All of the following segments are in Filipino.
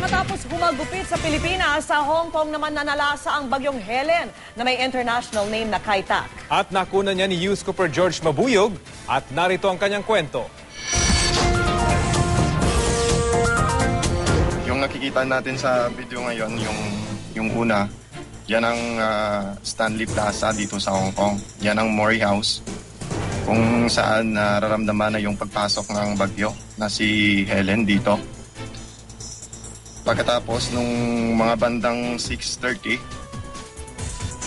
Matapos humagupit sa Pilipinas, sa Hong Kong naman nanalasa ang bagyong Helen na may international name na Kaitak. At nakuna niya ni Youth Cooper George Mabuyog at narito ang kanyang kwento. Yung nakikita natin sa video ngayon, yung, yung una, yan ang ah, Stanley Plaza dito sa Hong Kong. Yan ang Mori House kung saan nararamdaman na yung pagpasok ng bagyo na si Helen dito. Pagkatapos nung mga bandang 6.30,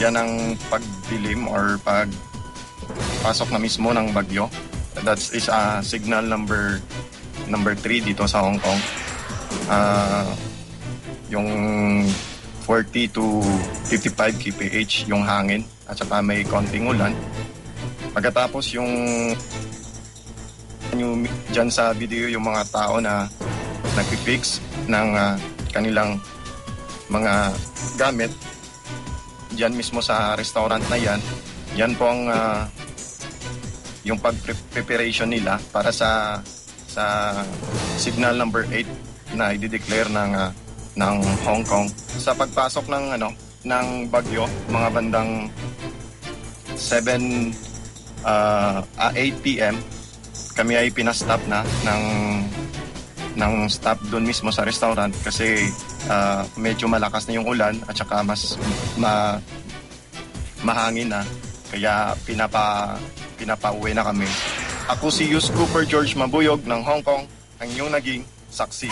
yan ang pagdilim or pagpasok na mismo ng bagyo. That is a signal number number 3 dito sa Hong Kong. Ah, yung 40 to 55 kph yung hangin at saka may konting ulan. Pagkatapos yung yung dyan sa video yung mga tao na nagpipix ng ah, kanilang mga gamit dyan mismo sa restaurant na yan. Yan po ang ah, yung pag-preparation nila para sa sa signal number 8 na i-declare ng ah, ng Hong Kong sa pagpasok ng ano ng bagyo mga bandang 7 ah, ah, 8 PM kami ay pinastop na ng ng stop doon mismo sa restaurant kasi ah, medyo malakas na yung ulan at saka mas ma, mahangin na kaya pinapa pinapauwi na kami. Ako si Yus Cooper George Mabuyog ng Hong Kong, ang inyong naging saksi.